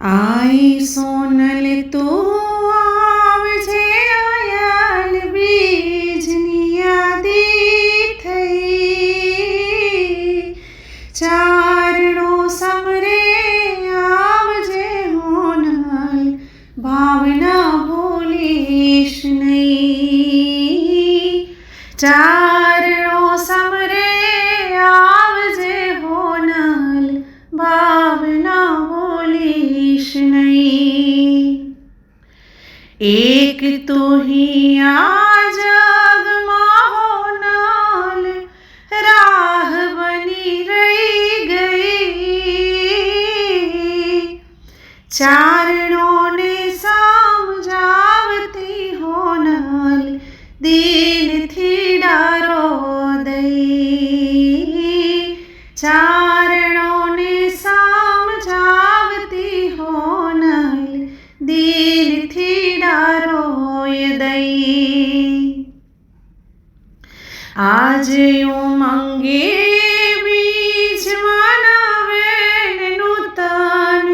આઈ સોનલ તો આવજે આયાલ બીજની યાદી થઈ. ચારણો સમરે આવજે હોનલ, ભાવના ભૂલીશ નહીં. ચારણો એક તો ही આ જગમાં હોનલ રાહ બની રહી ગઈ. ચારણોને સમજાવતી હોનલ, દિલથી ડારો દઈ. ચારણોને આજે ઉમંગે બીજમાં નવેન નૂતન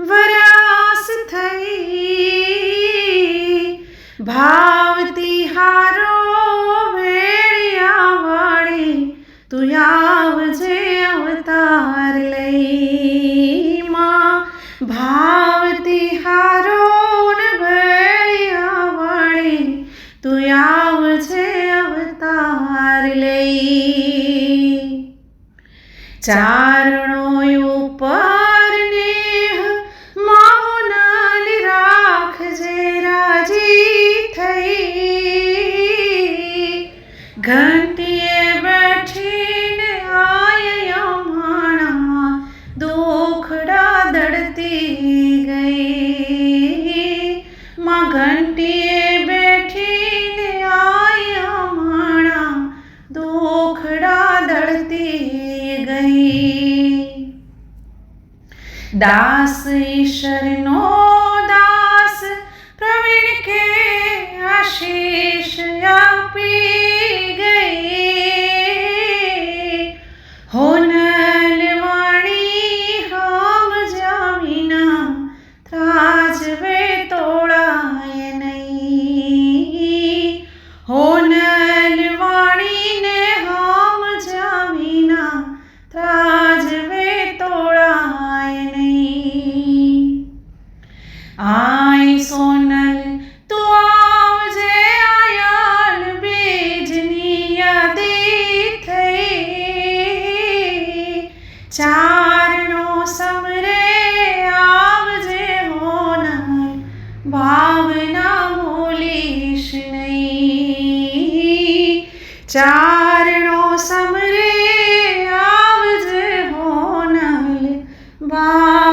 વરાસ થઈ. ભાવતી ચારણો ઉપર નેહ મૌનલ રાખજે રાજી થઈ. ઘંટીએ દાસ ઈશ્વરનો દાસ પ્રવીણ કે આશીષ આપી ગઈ હોનલ વાણી હમ જામીના ત્રાજવે તોળાય નહીં હોનલ વાણીને હમ જામીના ત્રાજવે ચારણો સમરે આવજે હોનલ ભાવના ભૂલીશ નહીં ચારણો સમરે આવજે હોનલ ભાવના ભૂલીશ નહીં